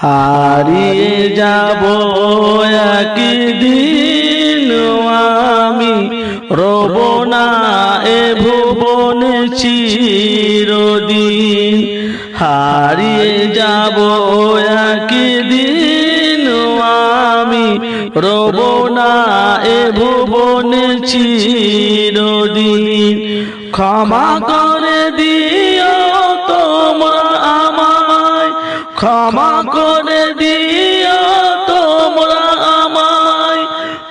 হারিয়ে যাব একদিন আমি। রব না এ ভুবন চিরদিন। হারিয়ে যাব একদিন আমি। রব না এ ভুবন চিরদিন। ক্ষমা করে দিও ক্ষমা করে দিও তোমরা আমায়।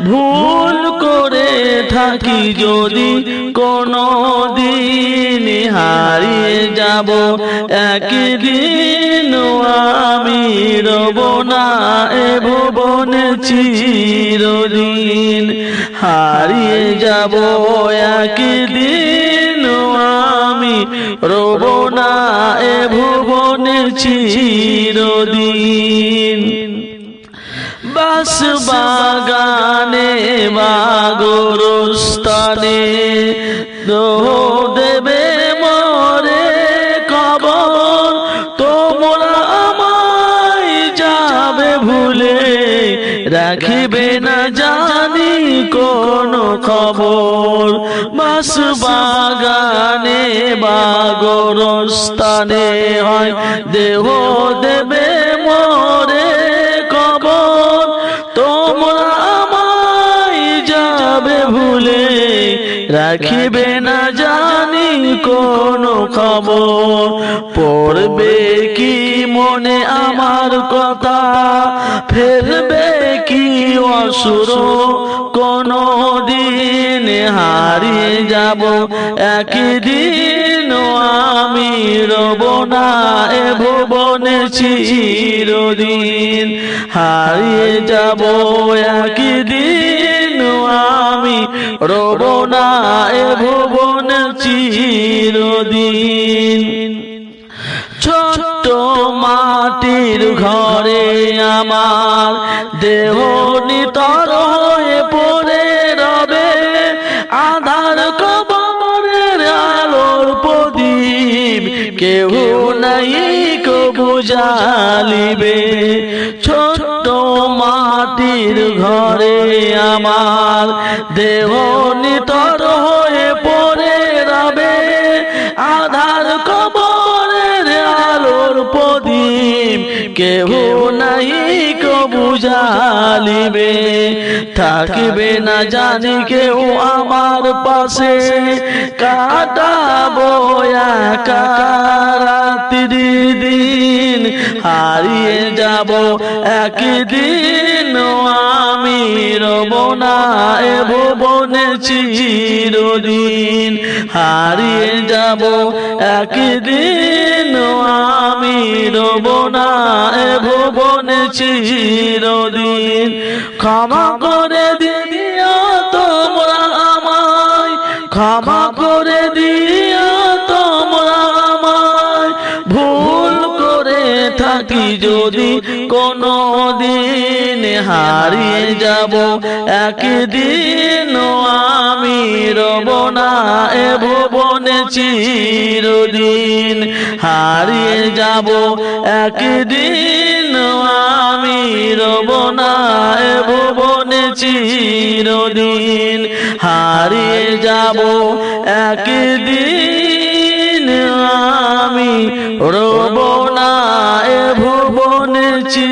ভুল করে থাকি যদি কোনো দিন হারিয়ে যাব। একদিন আমি রব না এ ভুবন চিরদিন। হারিয়ে যাব একদিন আমি রব না এ ভুবন চিরদিন। বাস বাগানে, বাগরস্তানে দেবে মরে কবর তোমরা আমায় যাবে ভুলে। রাখিবে না জানি কোন খবর। বাস বাগানে বাগরস্তানে হয়, দেহ দেবে মরে কবর। তোমরা যাবে ভুলে, রাখিবে না জানি কোন খবর। পড়বে কি মনে আমার কথা, ফেলবে কি অসুর। কোন দিন হারিয়ে যাব, একদিন রব না এ ভুবনে চিরদিন। হারিয়ে যাব একদিন আমি রব না এ ভুবন চিরদিন। ছোট্ট মাটির ঘরে আমার দেহ নিতর হয়ে পড়ে কেউ নাই কো বুঝালিবে, ছোট্ট মাটির ঘরে আমার দেহ নিতর হয়ে পড়ে রবে, আধার কবরের আলোর প্রদীপ। কেহ নাই কো বুঝালিবে, থাকবে না জানি কেউ আমার পাশে, কাটাবো একা। রাত্রি দিন হারিয়ে যাব একদিন। আমি রব না এ ভুবনে চিরদিন হারিয়ে যাব একদিন। আমি রব না এ ভুবনে চিরদিন। ক্ষমা করে দিও যদি কোনো দিন হারিয়ে যাব, একদিন আমি রব না, এ ভুবনে চিরদিন হারিয়ে যাব, একদিন আমি রব না, এ ভুবনে চিরদিন হারিয়ে যাব, একদিন আমি রব না, এ ভুবনে করেছি